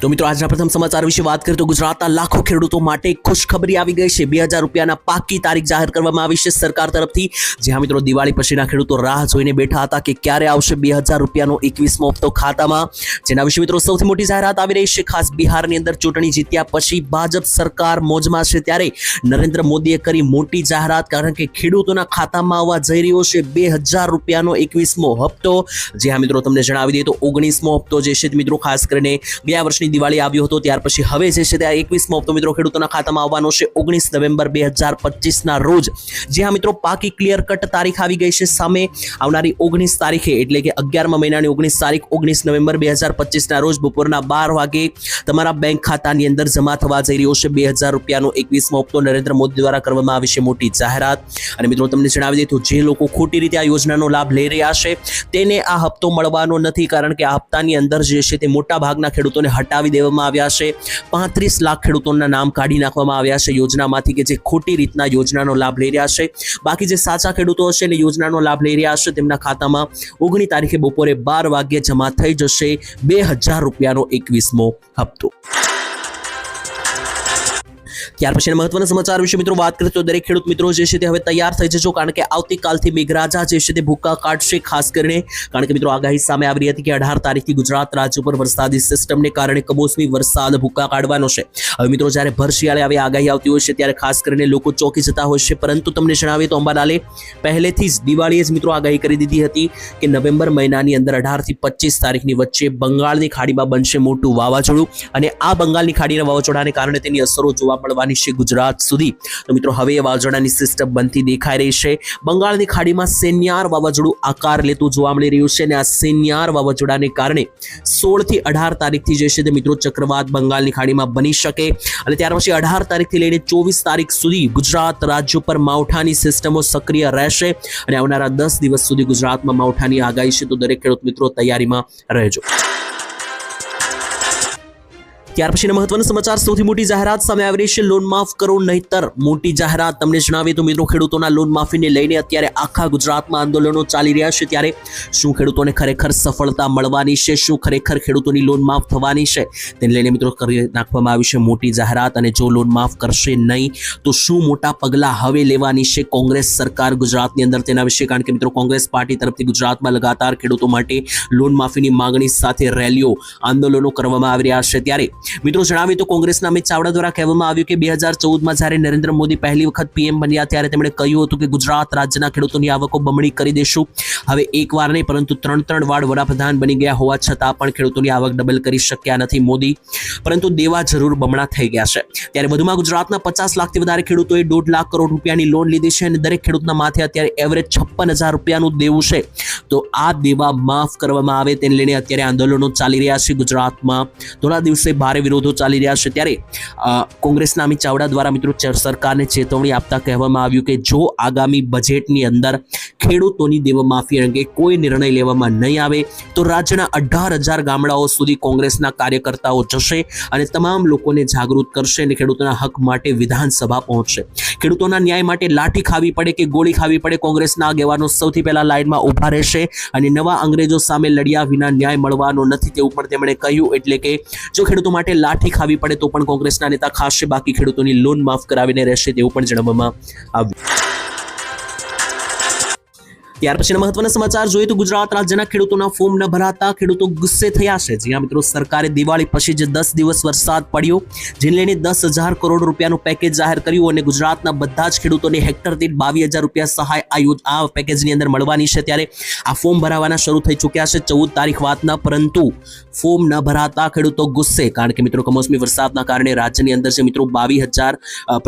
તો મિત્રો, આજના પ્રથમ સમાચાર વિશે વાત કરીએ તો ગુજરાતના લાખો ખેડૂતો માટે ખુશખબરી આવી ગઈ છે. બે હજાર રૂપિયાના પાકી તારીખ જાહેર કરવામાં આવી છે સરકાર તરફથી. જ્યાં મિત્રો, દિવાળી પછીના ખેડૂતો રાહ જોઈને બેઠા હતા કે ક્યારે આવશે બે હજાર રૂપિયાનો એકવીસમો હપ્તો ખાતામાં. જેના વિશે મિત્રો, સૌથી મોટી જાહેરાત આવી રહી છે. ખાસ બિહારની અંદર ચૂંટણી જીત્યા પછી ભાજપ સરકાર મોજમાં છે ત્યારે નરેન્દ્ર મોદીએ કરી મોટી જાહેરાત કારણ કે ખેડૂતોના ખાતામાં આવવા જઈ રહ્યો છે બે હજાર રૂપિયાનો એકવીસમો હપ્તો. જે હા મિત્રો, તમને જણાવી દઈએ તો ઓગણીસમો હપ્તો જે છે મિત્રો, ખાસ કરીને ગયા વર્ષની દિવાળી આવ્યો હતો. ત્યાર પછી હવે જે છે તે એકવીસમો હપ્તો મિત્રો ખેડૂતોના ખાતામાં આવવાનો છે. ઓગણીસ નવેમ્બર બે હજાર પચીસના રોજ. જે હા મિત્રો, પાકી ક્લિયર કટ તારીખ આવી ગઈ છે સામે. આવનારી ઓગણીસ તારીખે, એટલે કે અગિયારમા મહિનાની ઓગણીસ તારીખ, ઓગણીસ નવેમ્બર બે હજાર પચીસના રોજ બપોરના બાર વાગે તમારા બેંક ખાતાની અંદર જમા થવા જઈ રહ્યો છે. બે હજાર રૂપિયાનો એકવીસમો હપ્તો નરેન્દ્ર મોદી દ્વારા કરવામાં આવી છે મોટી જાહેરાત. અને મિત્રો તમને જણાવી દીધું જે લોકો ખોટી રીતે આ યોજનાનો લાભ લઈ રહ્યા છે, તેને આ હપ્તો મળવાનો નથી. કારણ કે આ હપ્તાની અંદર જે છે તે મોટા ભાગના ખેડૂતોને હટાવી દેવામાં આવ્યા છે. પાંત્રીસ લાખ ખેડૂતોના નામ કાઢી નાખવામાં આવ્યા છે યોજનામાંથી કે જે ખોટી રીતના યોજનાનો લાભ લઈ રહ્યા છે. બાકી જે સાચા ખેડૂતો હશે અને યોજનાનો લાભ લઈ રહ્યા હશે તેમના ખાતામાં ઓગણી તારીખે બપોરે બાર વાગ્યે જમા થઈ જશે બે હજાર રૂપિયાનો એકવીસમો હપ્તો. ત્યાર પછી મહત્વના સમાચાર વિશે મિત્રો વાત કરીએ તો દરેક ખેડૂત મિત્રો જે છે તે હવે તૈયાર થઈ જજો, કારણ કે આવતીકાલથી મેઘરાજા જે છે તે ભૂક્કા કાઢશે ખાસ કરીને, કારણ કે મિત્રો આગાહી સામે આવી હતી કે અઢાર તારીખથી ગુજરાત રાજ્ય ઉપર વરસાદી સિસ્ટમને કારણે કમોસમી વરસાદ ભૂક્કા કાઢવાનો છે. હવે મિત્રો જ્યારે ભર શિયાળે આવી આગાહી આવતી હોય છે, ત્યારે ખાસ કરીને લોકો ચોકી જતા હોય છે. પરંતુ તમને જણાવીએ તો અંબાલાલે પહેલેથી જ દિવાળીએ જ મિત્રો આગાહી કરી દીધી હતી કે નવેમ્બર મહિનાની અંદર અઢારથી પચીસ તારીખની વચ્ચે બંગાળની ખાડીમાં બનશે મોટું વાવાઝોડું. અને આ બંગાળની ખાડીના વાવાઝોડાને કારણે તેની અસરો જોવા મળવાની છે ગુજરાત સુધી. તો મિત્રો, હવે વાવાઝોડાની સિસ્ટમ બનતી દેખાઈ રહી છે. બંગાળની ખાડીમાં સેન્યાર વાવાઝોડું આકાર લેતું જોવા મળી રહ્યું છે અને આ સેન્યાર વાવાઝોડાને કારણે સોળથી અઢાર તારીખથી જે છે તે મિત્રો ચક્રવાત બંગાળની ખાડીમાં બની શકે. અને ત્યાર પછી અઢાર તારીખથી લઈને ચોવીસ તારીખ સુધી ગુજરાત રાજ્ય પર માવઠાની સિસ્ટમો સક્રિય રહેશે અને આવનારા દસ દિવસ સુધી ગુજરાતમાં માવઠાની આગાહી છે. તો દરેક ખેડૂત મિત્રો, તૈયારીમાં રહેજો. ત્યાર પછીના મહત્વના સમાચાર. સૌથી મોટી જાહેરાત સામે આવી રહી છે, લોન માફ કરો નહીતર. મોટી જાહેરાત તમને જણાવીએ તો મિત્રો, ખેડૂતોના લોન માફીને લઈને અત્યારે આખા ગુજરાતમાં આંદોલનો ચાલી રહ્યા છે. ત્યારે શું ખેડૂતોને ખરેખર સફળતા મળવાની છે? શું ખરેખર ખેડૂતોની લોન માફ થવાની છે? તેને લઈને મિત્રો કરી નાખવામાં આવી છે મોટી જાહેરાત અને જો લોન માફ કરશે નહીં, તો શું મોટા પગલાં હવે લેવાની છે કોંગ્રેસ સરકાર ગુજરાતની અંદર? તેના વિશે કારણ કે મિત્રો, કોંગ્રેસ પાર્ટી તરફથી ગુજરાતમાં લગાતાર ખેડૂતો માટે લોન માફીની માંગણી સાથે રેલીઓ, આંદોલનો કરવામાં આવી રહ્યા છે. ત્યારે મિત્રો જણાવીએ તો કોંગ્રેસના અમિત ચાવડા દ્વારા કહેવામાં આવ્યું કે બે હજાર ચૌદમાં જ્યારે નરેન્દ્ર મોદી પહેલી વખત પીએમ બન્યા ત્યારે તેમણે કહ્યું હતું કે ગુજરાત રાજ્યના ખેડૂતોની આવકો બમણી કરી દેશું. હવે એકવાર નહીં, પરંતુ ત્રણ ત્રણ વાર વડાપ્રધાન બની ગયા હોવા છતાં પણ ખેડૂતોની આવક ડબલ કરી શક્યા નથી મોદી. પરંતુ દેવા જરૂર બમણા થઈ ગયા છે. ત્યારે વધુમાં ગુજરાતના પચાસ લાખથી વધારે ખેડૂતોએ દોઢ લાખ કરોડ રૂપિયાની લોન લીધી છે અને દરેક ખેડૂતના માથે અત્યારે એવરેજ છપ્પન હજાર રૂપિયાનું દેવું છે. તો આ દેવા માફ કરવામાં આવે તેને લઈને અત્યારે આંદોલનો ચાલી રહ્યા છે ગુજરાતમાં. થોડા દિવસે ભારે વિરોધો ચાલી રહ્યા છે ત્યારે કોંગ્રેસના અમિત ચાવડા દ્વારા મિત્રો સરકારને ચેતવણી આપતા કહેવામાં આવ્યું કે જો આગામી બજેટની અંદર ખેડૂતોની દેવમાફી અંગે કોઈ નિર્ણય લેવામાં નહીં આવે, તો રાજ્યના અઢાર હજાર ગામડાઓ સુધી કોંગ્રેસના કાર્યકર્તાઓ જશે અને તમામ લોકોને જાગૃત કરશે અને ખેડૂતોના હક માટે વિધાનસભા પહોંચશે. ખેડૂતોના ન્યાય માટે લાઠી ખાવી પડે કે ગોળી ખાવી પડે, કોંગ્રેસના આગેવાનો સૌથી પહેલા લાઇનમાં ઊભા રહેશે અને નવા અંગ્રેજો સામે લડ્યા વિના ન્યાય મળવાનો નથી તેવું પણ તેમણે કહ્યું. એટલે કે, જો ખેડૂતો માટે લાઠી ખાવી પડે તો પણ કોંગ્રેસના નેતા ખાશે બાકી ખેડૂતોની લોન માફ કરાવીને રહેશે તેવું પણ જણાવવામાં આવ્યું. ત્યાર પછીના મહત્વના સમાચાર જોઈએ તો ગુજરાત રાજ્યના ખેડૂતોના ફોર્મ ન ભરાતા ખેડૂતો ગુસ્સે થયા છે. જ્યાં મિત્રો, સરકારે દિવાળી પછી જે દસ દિવસ વરસાદ પડ્યો, જેને લઈને દસ હજાર કરોડ રૂપિયાનું પેકેજ જાહેર કર્યું અને ગુજરાતના બધા જ ખેડૂતોને હેક્ટર દીઠ બાવીસ હજાર રૂપિયા સહાય આ આ પેકેજની અંદર મળવાની છે. ત્યારે આ ફોર્મ ભરાવાના શરૂ થઈ ચૂક્યા છે ચૌદ તારીખ વાતના, પરંતુ ફોર્મ ન ભરાતા ખેડૂતો ગુસ્સે, કારણ કે મિત્રો કમોસમી વરસાદના કારણે રાજ્યની અંદર જે મિત્રો બાવીસ હજાર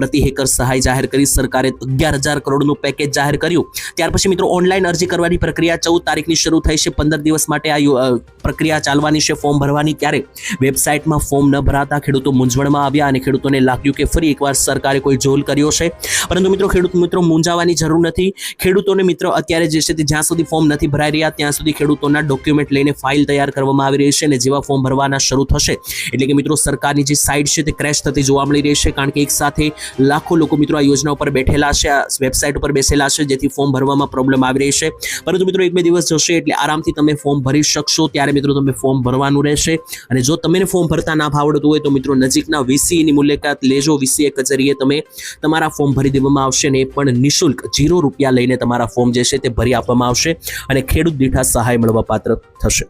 પ્રતિ હેકર સહાય જાહેર કરી સરકારે અગિયાર હજાર કરોડનું પેકેજ જાહેર કર્યું. ત્યાર પછી મિત્રો ઓનલાઈન અરજી કરવાની પ્રક્રિયા ચૌદ તારીખની શરૂ થઈ છે. પંદર દિવસ માટે આ પ્રક્રિયા ચાલવાની છે ફોર્મ ભરવાની. ત્યારે વેબસાઇટમાં ફોર્મ ન ભરાતા ખેડૂતો મૂંઝવણમાં આવ્યા અને ખેડૂતોને લાગ્યું કે ફરી એકવાર સરકારે કોઈ જોલ કર્યો છે. પરંતુ મિત્રો, ખેડૂત મિત્રો, મૂંઝાવાની જરૂર નથી. ખેડૂતોને મિત્રો, અત્યારે જે છે તે જ્યાં સુધી ફોર્મ નથી ભરાઈ રહ્યા, ત્યાં સુધી ખેડૂતોના ડોક્યુમેન્ટ લઈને ફાઇલ તૈયાર કરવામાં આવી રહી છે અને જેવા ફોર્મ ભરવાના શરૂ થશે, એટલે કે મિત્રો, સરકારની જે સાઇટ છે તે ક્રેશ થતી જોવા મળી રહી છે, કારણ કે એક સાથે લાખો લોકો મિત્રો આ યોજના ઉપર બેઠેલા છે, આ વેબસાઇટ ઉપર બેસેલા છે, જેથી ફોર્મ ભરવામાં પ્રોબ્લેમ આવી રહી છે પરંતુ મિત્રો, એક બે દિવસ જશે એટલે આરામથી તમે ફોર્મ ભરી શકશો. ત્યારે મિત્રો, તમે ફોર્મ ભરવાનું રહેશે. અને જો તમને ફોર્મ ભરતા ના ફાવડતું હોય તો મિત્રો, નજીકના વીસીની મુલાકાત લેજો. વીસીએ કચેરીએ તમે તમારા ફોર્મ ભરી દેવામાં આવશે અને પણ નિઃશુલ્ક જીરો રૂપિયા લઈને તમારા ફોર્મ જે છે તે ભરી આપવામાં આવશે. અને ખેડૂત દીઠા સહાય મળવા પાત્ર થશે.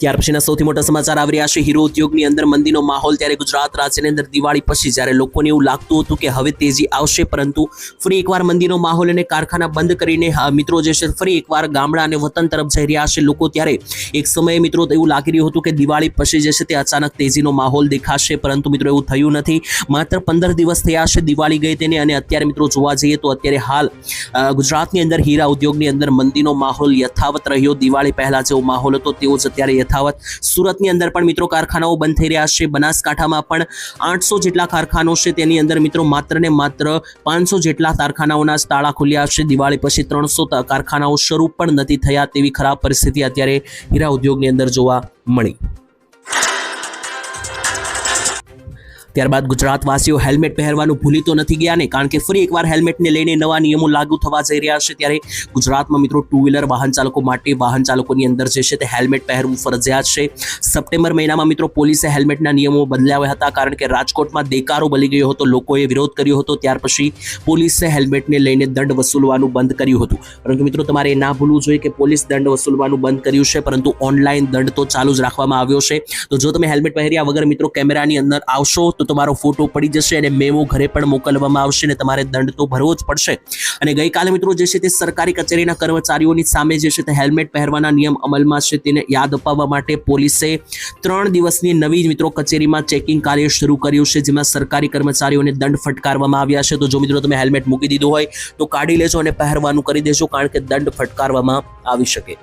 ત્યાર પછીના સૌથી મોટા સમાચાર આવી રહ્યા છે. હીરો ઉદ્યોગની અંદર મંદીનો માહોલ ત્યારે ગુજરાત રાજ્યની અંદર દિવાળી પછી જ્યારે લોકોને એવું લાગતું હતું કે હવે તેજી આવશે, પરંતુ ફરી એકવાર મંદીનો માહોલ અને કારખાના બંધ કરીને મિત્રો જે છે ફરી એકવાર ગામડા અને વતન તરફ જઈ રહ્યા છે. લોકો ત્યારે એક સમયે મિત્રો એવું લાગી રહ્યું હતું કે દિવાળી પછી જે છે તે અચાનક તેજીનો માહોલ દેખાશે, પરંતુ મિત્રો એવું થયું નથી. માત્ર પંદર દિવસ થયા છે દિવાળી ગઈ તેને અને અત્યારે મિત્રો જોવા જઈએ તો અત્યારે હાલ ગુજરાતની અંદર હીરા ઉદ્યોગની અંદર મંદીનો માહોલ યથાવત રહ્યો. દિવાળી પહેલાં જેવો માહોલ હતો, તેવો જ અત્યારે યથાવત સુરતની અંદર પણ મિત્રો કારખાનાઓ બંધ થઈ રહ્યા છે. બનાસકાંઠામાં પણ આઠસો જેટલા કારખાનો છે. તેની અંદર મિત્રો માત્ર ને માત્ર પાંચસો જેટલા કારખાનાઓના તાળા ખુલ્યા છે. દિવાળી પછી ત્રણસો કારખાનાઓ શરૂ પણ નથી થયા તેવી ખરાબ પરિસ્થિતિ અત્યારે હીરા ઉદ્યોગની અંદર જોવા મળી. ત્યારબાદ ગુજરાતવાસીઓ હેલ્મેટ પહેરવાનું ભૂલી તો નથી ગયા ને, કારણ કે ફરી એકવાર હેલ્મેટને લઈને નવા નિયમો લાગુ થવા જઈ રહ્યા છે ત્યારે ગુજરાતમાં મિત્રો ટુ વ્હીલર વાહન ચાલકો માટે વાહન ચાલકોની અંદર જે છે તે હેલ્મેટ પહેરવું ફરજિયાત છે. સપ્ટેમ્બર મહિનામાં મિત્રો પોલીસે હેલ્મેટના નિયમો બદલાવ્યા હતા, કારણ કે રાજકોટમાં દેકારો બલી ગયો હતો, લોકોએ વિરોધ કર્યો હતો, ત્યાર પછી પોલીસે હેલ્મેટને લઈને દંડ વસૂલવાનું બંધ કર્યું હતું. પરંતુ મિત્રો તમારે એ ના ભૂલવું જોઈએ કે પોલીસ દંડ વસૂલવાનું બંધ કર્યું છે, પરંતુ ઓનલાઈન દંડ તો ચાલુ જ રાખવામાં આવ્યો છે. તો જો તમે હેલ્મેટ પહેર્યા વગર મિત્રો કેમેરાની અંદર આવશો, તો તમારો ફોટો પડી જશે અને મેમો ઘરે પણ મોકલવામાં આવશે અને તમારે દંડ તો ભરવો જ પડશે. અને ગઈકાલે મિત્રો જે છે તે સરકારી કચેરીના કર્મચારીઓની સામે જે છે તે હેલ્મેટ પહેરવાના નિયમ અમલમાં છે તેને યાદ અપાવવા માટે પોલીસે ત્રણ દિવસની નવી મિત્રો કચેરીમાં ચેકિંગ કાર્ય શરૂ કર્યું છે, જેમાં સરકારી કર્મચારીઓને દંડ ફટકારવામાં આવ્યા છે. તો જો મિત્રો તમે હેલ્મેટ મૂકી દીધું હોય તો કાઢી લેજો અને પહેરવાનું કરી દેજો, કારણ કે દંડ ફટકારવામાં આવી શકે.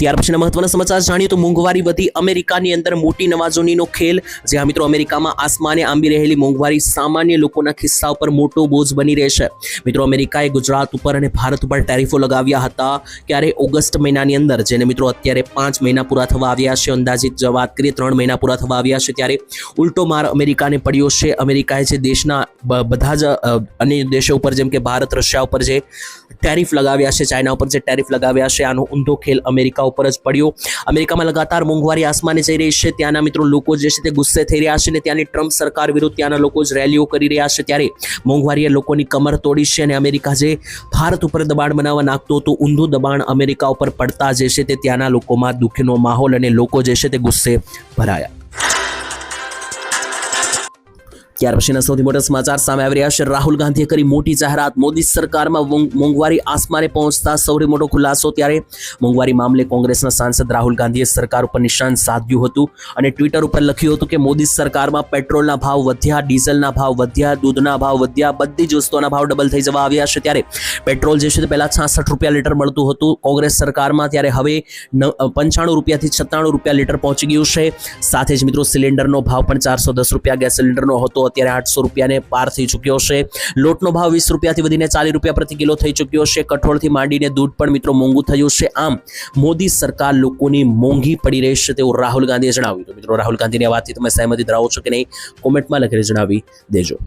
ત્યાર પછીના મહત્વના સમાચાર જાણીએ તો મોંઘવારી વધી. અમેરિકાની અંદર મોટી નવાજોનીનો ખેલ. જ્યાં મિત્રો અમેરિકામાં આસમાને આંબી રહેલી મોંઘવારી સામાન્ય લોકોના ખિસ્સા ઉપર મોટો બોજ બની રહેશે. મિત્રો અમેરિકાએ ગુજરાત ઉપર અને ભારત ઉપર ટેરિફો લગાવ્યા હતા. ક્યારે? ઓગસ્ટ મહિનાની અંદર. જેને મિત્રો અત્યારે પાંચ મહિના પૂરા થવા આવ્યા છે. અંદાજિત વાત કરીએ, ત્રણ મહિના પૂરા થવા આવ્યા છે ત્યારે ઉલટો માર અમેરિકાને પડ્યો છે. અમેરિકાએ જે દેશના બધા જ અન્ય દેશો ઉપર, જેમ કે ભારત, રશિયા ઉપર જે ટેરિફ લગાવ્યા છે, ચાઇના ઉપર જે ટેરિફ લગાવ્યા છે, આનો ઊંધો ખેલ અમેરિકા ઉપર જ પડ્યો. અમેરિકામાં લગાતાર મોંઘવારી આસમાને જઈ રહી છે. ત્યાંના મિત્રો લોકો જે છે તે ગુસ્સે થઈ રહ્યા છે અને ત્યાંની ટ્રમ્પ સરકાર વિરુદ્ધ ત્યાંના લોકો જ રેલીઓ કરી રહ્યા છે ત્યારે મોંઘવારીએ લોકોની કમર તોડી છે અને અમેરિકા જે ભારત ઉપર દબાણ બનાવવા નાખતું હતું, ઊંધું દબાણ અમેરિકા ઉપર પડતા જે છે તે ત્યાંના લોકોમાં દુઃખનો માહોલ અને લોકો જે છે તે ગુસ્સે ભરાયા. ત્યાર પછીના સૌથી મોટા સમાચાર સામે આવી રહ્યા છે. રાહુલ ગાંધીએ કરી મોટી જાહેરાત. મોદી સરકારમાં મોંઘ- મોંઘવારી આસમાને પહોંચતા સૌથી મોટો ખુલાસો ત્યારે મોંઘવારી મામલે કોંગ્રેસના સાંસદ રાહુલ ગાંધીએ સરકાર ઉપર નિશાન સાધ્યું હતું અને ટ્વિટર ઉપર લખ્યું હતું કે મોદી સરકારમાં પેટ્રોલના ભાવ વધ્યા, ડીઝલના ભાવ વધ્યા, દૂધના ભાવ વધ્યા, બધી જ વસ્તુઓના ભાવ ડબલ થઈ જવા આવ્યા છે ત્યારે પેટ્રોલ જે છે તે પહેલાં છાસઠ રૂપિયા લીટર મળતું હતું. કોંગ્રેસ સરકારમાં ત્યારે હવે પંચાણું રૂપિયાથી સત્તાણું રૂપિયા લીટર પહોંચી ગયું છે. સાથે જ મિત્રો સિલિન્ડરનો ભાવ પણ ચારસો દસ રૂપિયા ગેસ સિલિન્ડરનો હતો. અત્યારે આઠસો રૂપિયાને પાર થઈ ચૂક્યો છે. લોટનો ભાવ વીસ રૂપિયાથી વધીને ચાલીસ રૂપિયા પ્રતિ કિલો થઈ ચૂક્યો છે. કઠોળથી માંડીને દૂધ પણ મિત્રો મોંઘું થયું છે. આમ, મોદી સરકાર લોકોની મોંઘી પડી રહી છે તેવું રાહુલ ગાંધીએ જણાવ્યું તો મિત્રો, રાહુલ ગાંધીની વાતથી તમે સહેમતી ધરાવો છો કે નહીં? કોમેન્ટમાં લખીને જણાવી દેજો.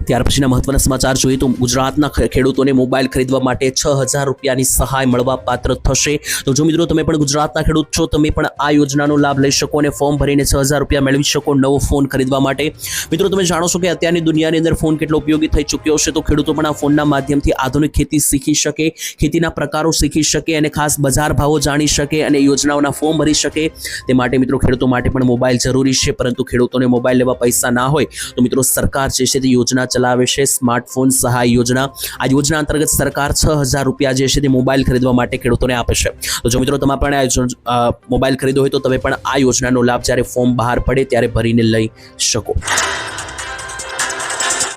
ત્યાર પછીના મહત્વના સમાચાર જોઈએ તો ગુજરાતના ખેડૂતોને મોબાઈલ ખરીદવા માટે છ હજાર રૂપિયાની સહાય મળવા પાત્ર થશે. તો જો મિત્રો તમે પણ ગુજરાતના ખેડૂત છો, તમે પણ આ યોજનાનો લાભ લઈ શકો અને ફોર્મ ભરીને છ હજાર રૂપિયા મેળવી શકો નવો ફોન ખરીદવા માટે. મિત્રો તમે જાણો છો કે અત્યારની દુનિયાની અંદર ફોન કેટલો ઉપયોગી થઈ ચૂક્યો છે તો ખેડૂતો પણ આ ફોનના માધ્યમથી આધુનિક ખેતી શીખી શકે, ખેતીના પ્રકારો શીખી શકે અને ખાસ બજાર ભાવો જાણી શકે અને યોજનાઓના ફોર્મ ભરી શકે. તે માટે મિત્રો ખેડૂતો માટે પણ મોબાઈલ જરૂરી છે, પરંતુ ખેડૂતોને મોબાઈલ લેવા પૈસા ના હોય, તો મિત્રો સરકાર જે છે તે યોજના ચલાવે છે સ્માર્ટફોન સહાય યોજના. આ યોજના અંતર્ગત સરકાર છ હજાર રૂપિયા જે છે તે મોબાઈલ ખરીદવા માટે ખેડૂતોને આપે છે. તો જો મિત્રો તમે પણ આ મોબાઈલ ખરીદો હોય તો તમે પણ આ યોજનાનો લાભ જ્યારે ફોર્મ બહાર પડે ત્યારે ભરીને લઈ શકો.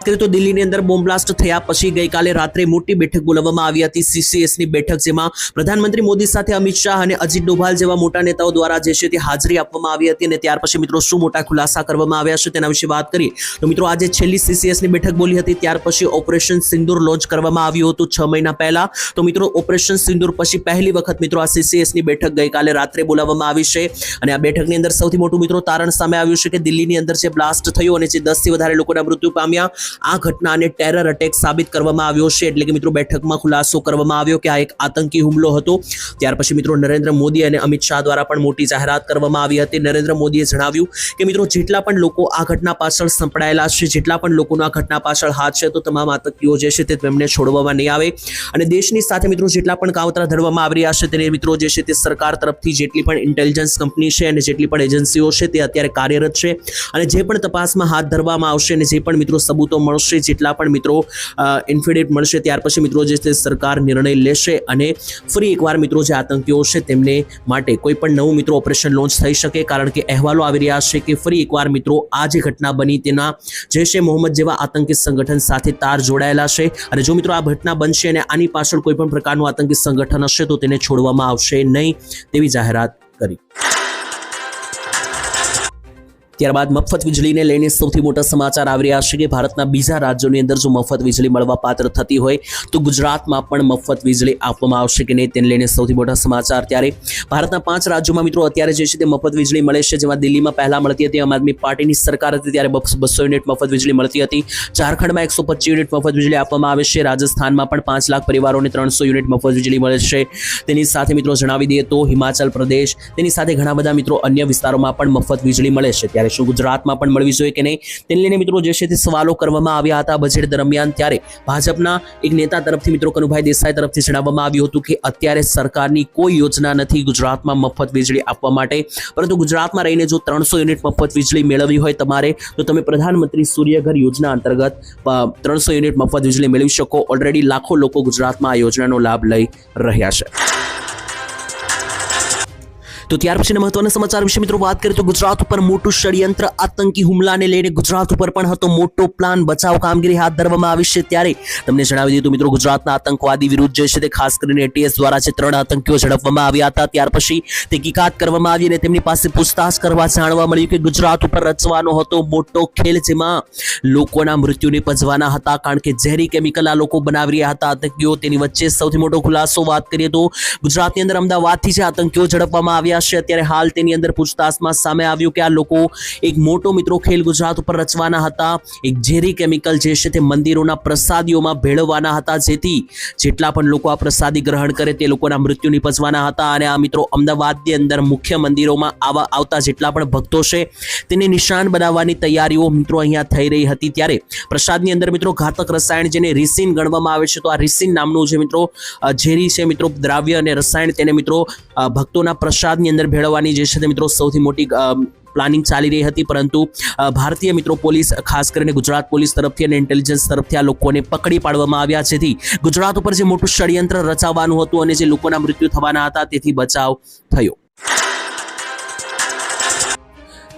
કરીએ તો દિલ્હીની અંદર બોમ્બ બ્લાસ્ટ થયા પછી ગઈકાલે રાત્રે મોટી બેઠક બોલાવવામાં આવી હતી સીસીએસની બેઠક જેમાં પ્રધાનમંત્રી મોદી સાથે અમિત શાહ અને અજીત ડોભાલ જેવા મોટા નેતાઓ દ્વારા જે છે તે હાજરી આપવામાં આવી હતી અને ત્યાર પછી મિત્રો શું મોટા ખુલાસા કરવામાં આવ્યા છે તેના વિશે વાત કરીએ. તો મિત્રો આજે છેલ્લી સીસીએસની બેઠક બોલી હતી, ત્યાર પછી ઓપરેશન સિંદૂર લોન્ચ કરવામાં આવ્યું હતું છ મહિના પહેલા. તો મિત્રો ઓપરેશન સિંદૂર પછી પહેલી વખત મિત્રો આ સીસીએસની બેઠક ગઈકાલે રાત્રે બોલાવવામાં આવી છે. અને આ બેઠકની અંદર સૌથી મોટું મિત્રો તારણ સામે આવ્યું છે કે દિલ્હીની અંદર જે બ્લાસ્ટ થયો અને જે દસથી વધારે લોકોના મૃત્યુ પામ્યા આ ઘટનાને ટેરર અટેક સાબિત કરવામાં આવ્યો છે. એટલે કે મિત્રો બેઠકમાં ખુલાસો કરવામાં આવ્યો કે આ એક આતંકી હુમલો હતો. ત્યાર પછી મિત્રો નરેન્દ્ર મોદી અને અમિત શાહ દ્વારા પણ મોટી જાહેરાત કરવામાં આવી હતી. નરેન્દ્ર મોદીએ જણાવ્યું કે મિત્રો જેટલા પણ લોકો આ ઘટના પાછળ સંપડાયેલા છે, જેટલા પણ લોકોનો આ ઘટના પાછળ હાથ છે, તો તમામ આતંકીઓ જે છે તે તેમને છોડવામાં નહીં આવે. અને દેશની સાથે મિત્રો જેટલા પણ કાવતરા ધરવામાં આવી રહ્યા છે, તેને મિત્રો જે છે તે સરકાર તરફથી જેટલી પણ ઇન્ટેલિજન્સ કંપની છે અને જેટલી પણ એજન્સીઓ છે તે અત્યારે કાર્યરત છે. અને જે પણ તપાસમાં હાથ ધરવામાં આવશે અને જે પણ મિત્રો સબૂતો મળશે, જેટલા પણ મિત્રો ઇન્ફિડેટ મળશે, ત્યાર પછી મિત્રો જે છે સરકાર નિર્ણય લેશે અને ફરી એકવાર મિત્રો જે આતંકીઓ છે તેમને માટે કોઈ પણ નવું મિત્રો ઓપરેશન લોન્ચ થઈ શકે, કારણ કે અહેવાલો આવી રહ્યા છે કે ફરી એકવાર મિત્રો આ જે ઘટના બની તેના જૈશ એ મોહમ્મદ જેવા આતંકી સંગઠન સાથે તાર જોડાયેલા છે. અને જો મિત્રો આ ઘટના બનશે અને આની પાછળ કોઈ પણ પ્રકારનું આતંકી સંગઠન હશે, તો તેને છોડવામાં આવશે નહીં તેવી જાહેરાત કરી. ત્યારબાદ મફત વીજળીને લઈને સૌથી મોટા સમાચાર આવી રહ્યા છે કે ભારતના બીજા રાજ્યોની અંદર જો મફત વીજળી મળવા પાત્ર થતી હોય, તો ગુજરાતમાં પણ મફત વીજળી આપવામાં આવશે કે નહીં તેને લઈને સૌથી મોટા સમાચાર ત્યારે ભારતના પાંચ રાજ્યોમાં મિત્રો અત્યારે જે છે તે મફત વીજળી મળે છે. જેમાં દિલ્હીમાં પહેલાં મળતી હતી આમ આદમી પાર્ટીની સરકાર હતી, ત્યારે બસો યુનિટ મફત વીજળી મળતી હતી. ઝારખંડમાં એકસો પચીસ યુનિટ મફત વીજળી આપવામાં આવે છે. રાજસ્થાનમાં પણ પાંચ લાખ પરિવારોને ત્રણસો યુનિટ મફત વીજળી મળે છે. તેની સાથે મિત્રો જણાવી દઈએ તો હિમાચલ પ્રદેશ, તેની સાથે ઘણા બધા મિત્રો અન્ય વિસ્તારોમાં પણ મફત વીજળી મળે છે. ત્યારે શું ગુજરાતમાં પણ મળવી જોઈએ કે નહીં? તેને લઈને મિત્રો જે છે તે સવાલો કરવામાં આવ્યા હતા બજેટ દરમિયાન. ત્યારે ભાજપના એક નેતા તરફથી મિત્રો કનુભાઈ દેસાઈ તરફથી જણાવવામાં આવ્યું હતું કે અત્યારે સરકારની કોઈ યોજના નથી ગુજરાતમાં મફત વીજળી આપવા માટે. પરંતુ ગુજરાતમાં રહીને જો ત્રણસો યુનિટ મફત વીજળી મેળવવી હોય તમારે, તો તમે પ્રધાનમંત્રી સૂર્યઘર યોજના અંતર્ગત ત્રણસો યુનિટ મફત વીજળી મેળવી શકો. ઓલરેડી લાખો લોકો ગુજરાતમાં આ યોજનાનો લાભ લઈ રહ્યા છે. તો ત્યાર પછીના મહત્વના સમાચાર વિશે મિત્રો વાત કરીએ તો ગુજરાત ઉપર મોટું ષડયંત્ર, આતંકી હુમલાને લઈને ગુજરાત ઉપર પણ હતો મોટો પ્લાન બચાવ કામગીરી હાથ ધરવામાં આવી છે ત્યારે તમને જણાવી દીધું મિત્રો ગુજરાતના આતંકવાદી વિરુદ્ધ જે છે તે ખાસ કરીને એટીએસ દ્વારા જે ત્રણ આતંકીઓ ઝડપવામાં આવ્યા હતા. ત્યાર પછી તે કિકાત કરવામાં આવી અને તેમની પાસે પૂછતાછ કરવા જાણવા મળ્યું કે ગુજરાત ઉપર રચવાનો હતો મોટો ખેલ જેમાં લોકોના મૃત્યુને પજવાના હતા. કારણ કે ઝેરી કેમિકલ આ લોકો બનાવી રહ્યા હતા. આતંકીઓ તેની વચ્ચે સૌથી મોટો ખુલાસો વાત કરીએ તો ગુજરાતની અંદર અમદાવાદથી જે આતંકીઓ ઝડપવામાં આવ્યા છે. અત્યારે હાલ તેની અંદર પૂછતાછમાં સામે આવ્યું કે આ લોકો એક મોટો મિત્રો ખેલ ગુજરાત ઉપર રચવાના હતા. એક ઝેરી કેમિકલ જે છે તે મંદિરોના પ્રસાદીઓમાં ભેળવવાના હતા. જેથી જેટલા પણ લોકો આ પ્રસાદી ગ્રહણ કરે તે લોકોના મૃત્યુ નિપજવાના હતા અને આ મિત્રો અમદાવાદની અંદર મુખ્ય મંદિરોમાં આવા આવતા જેટલા પણ ભક્તો છે તેને નિશાન બનાવવાની તૈયારીઓ મિત્રો અહીંયા થઈ રહી હતી. ત્યારે પ્રસાદની અંદર મિત્રો ઘાતક રસાયણ જેને રિસિન ગણવામાં આવે છે, તો આ રિસિન નામનું જે મિત્રો ઝેરી છે મિત્રો દ્રાવ્ય અને રસાયણ તેને મિત્રો ભક્તોના પ્રસાદની અંદર ભેળવવાની જે છે તે મિત્રો સૌથી મોટી પ્લાનિંગ ચાલી રહી હતી. પરંતુ ભારતીય મિત્રો પોલીસ, ખાસ કરીને ગુજરાત પોલીસ તરફથી અને ઇન્ટેલિજન્સ તરફથી આ લોકોને પકડી પાડવામાં આવ્યા જેથી ગુજરાત ઉપર જે મોટું ષડયંત્ર રચાવવાનું હતું અને જે લોકોના મૃત્યુ થવાના હતા, તેથી બચાવ થયો.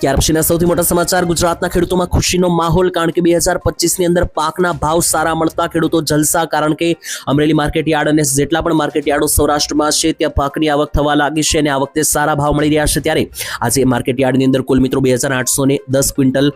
ત્યાર પછીના સૌથી મોટા સમાચાર, ગુજરાતના ખેડૂતોમાં ખુશીનો માહોલ, કારણ કે બે હજાર પચીસની અંદર પાકના ભાવ સારા મળતા ખેડૂતો જલસા, કારણ કે અમરેલી માર્કેટ યાર્ડ અને જેટલા પણ માર્કેટયાર્ડો સૌરાષ્ટ્રમાં છે, ત્યાં પાકની આવક થવા લાગી છે અને આ વખતે સારા ભાવ મળી રહ્યા છે. ત્યારે આજે માર્કેટયાર્ડની અંદર કુલ મિત્રો બે હજાર આઠસો ને દસ ક્વિન્ટલ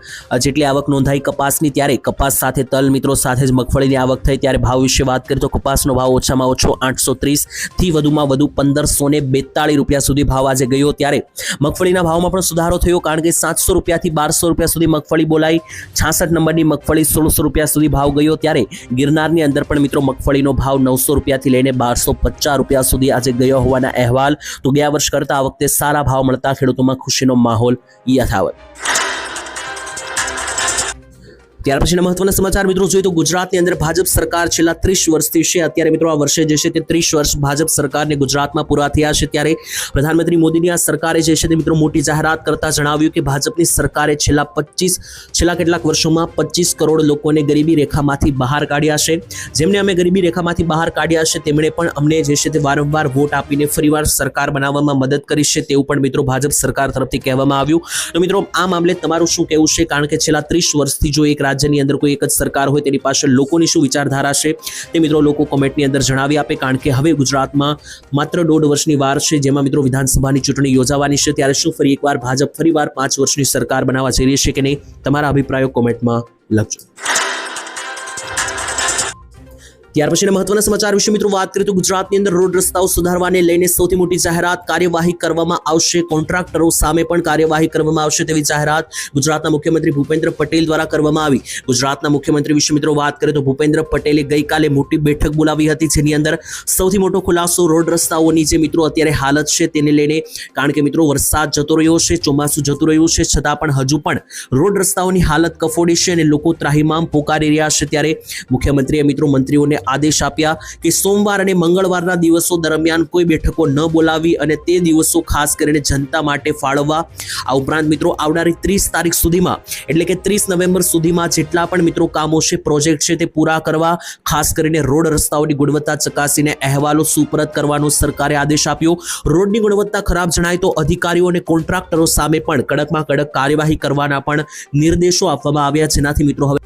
જેટલી આવક નોંધાઈ કપાસની. ત્યારે કપાસ સાથે તલ મિત્રો સાથે જ મગફળીની આવક થઈ. ત્યારે ભાવ વિશે વાત કરીએ તો કપાસનો ભાવ ઓછામાં ઓછો આઠસો ત્રીસથી વધુમાં વધુ પંદરસો ને બેતાળીસ રૂપિયા સુધી ભાવ આજે ગયો. ત્યારે મગફળીના ભાવમાં પણ સુધારો થયો, કારણ કે સાતસો રૂપિયાથી બારસો રૂપિયા સુધી મગફળી બોલાઈ. છાસઠ નંબરની મગફળી સોળસો રૂપિયા સુધી ભાવ ગયો ત્યારે ગિરનારની અંદર પણ મિત્રો મગફળીનો ભાવ નવસો રૂપિયાથી લઈને બારસો પચાસ રૂપિયા સુધી આજે ગયો હોવાના અહેવાલ. તો ગયા વર્ષ કરતાં આ વખતે સારા ભાવ મળતા ખેડૂતોમાં ખુશીનો માહોલ યથાવત. ત્યાર પછીના મહત્વના સમાચાર મિત્રો જોઈએ તો ગુજરાતની અંદર ભાજપ સરકાર છેલ્લા ત્રીસ વર્ષથી છે. અત્યારે મિત્રો આ વર્ષે જે છે તે ત્રીસ વર્ષ ભાજપ સરકારને ગુજરાતમાં પૂરા થયા છે. ત્યારે પ્રધાનમંત્રી મોદીની આ સરકારે જે છે તે મિત્રો મોટી જાહેરાત કરતા જણાવ્યું કે ભાજપની સરકારે છેલ્લા પચીસ, છેલ્લા કેટલાક વર્ષોમાં પચીસ કરોડ લોકોને ગરીબી રેખામાંથી બહાર કાઢ્યા છે. જેમને અમે ગરીબી રેખામાંથી બહાર કાઢ્યા છે, તેમણે પણ અમને જે છે તે વારંવાર વોટ આપીને ફરીવાર સરકાર બનાવવામાં મદદ કરી છે તેવું પણ મિત્રો ભાજપ સરકાર તરફથી કહેવામાં આવ્યું. તો મિત્રો, આ મામલે તમારું શું કહેવું છે? કારણ કે છેલ્લા ત્રીસ વર્ષથી જો એક રાજ્યની અંદર કોઈ એક જ સરકાર હોય તેની પાછળ લોકોની શું વિચારધારા છે તે મિત્રો લોકો કોમેન્ટની અંદર જણાવી આપે. કારણ કે હવે ગુજરાતમાં માત્ર દોઢ વર્ષની વાર છે જેમાં મિત્રો વિધાનસભાની ચૂંટણી યોજાવાની છે. ત્યારે શું ફરી એકવાર ભાજપ ફરીવાર પાંચ વર્ષની સરકાર બનાવવા જઈ રહી છે કે નહીં? તમારા અભિપ્રાયો કોમેન્ટમાં લખજો. ત્યાર પછીના મહત્વના સમાચાર વિશે મિત્રો વાત કરીએ તો ગુજરાતની અંદર રોડ રસ્તાઓ સુધારવાને લઈને સૌથી મોટી જાહેરાત કાર્યવાહી કરવામાં આવશે. કોન્ટ્રાક્ટરો સામે પણ કાર્યવાહી કરવામાં આવશે તેવી જાહેરાત ગુજરાતના મુખ્યમંત્રી ભૂપેન્દ્ર પટેલ દ્વારા કરવામાં આવી. ગુજરાતના મુખ્યમંત્રી વિશે મિત્રો વાત કરીએ તો ભૂપેન્દ્ર પટેલે ગઈકાલે મોટી બેઠક બોલાવી હતી, જેની અંદર સૌથી મોટો ખુલાસો રોડ રસ્તાઓની જે મિત્રો અત્યારે હાલત છે તેને લઈને, કારણ કે મિત્રો વરસાદ જતો રહ્યો છે, ચોમાસું જતું રહ્યું છે, છતાં પણ હજુ પણ રોડ રસ્તાઓની હાલત કફોડી છે અને લોકો ત્રાહિમામ પોકારી રહ્યા છે. ત્યારે મુખ્યમંત્રીએ મિત્રો મંત્રીઓને આદેશ આપ્યા કે સોમવાર અને મંગળવારના દિવસો દરમિયાન કોઈ બેઠકો ન બોલાવી અને તે દિવસો ખાસ કરીને જનતા માટે ફાળવવા. આ ઉપરાંત મિત્રો, આવનારી ત્રીસ તારીખ સુધીમાં, એટલે કે ત્રીસ નવેમ્બર સુધીમાં જેટલા પણ મિત્રો કામો છે, પ્રોજેક્ટ છે તે પૂરા કરવા, ખાસ કરીને રોડ રસ્તાઓની ગુણવત્તા ચકાસીને અહેવાલો સુપરત કરવાનો સરકારે આદેશ આપ્યો. રોડની ગુણવત્તા ખરાબ જણાય તો અધિકારીઓ અને કોન્ટ્રાક્ટરો સામે પણ કડકમાં કડક કાર્યવાહી કરવાના પણ નિર્દેશો આપવામાં આવ્યા, જેનાથી મિત્રો હવે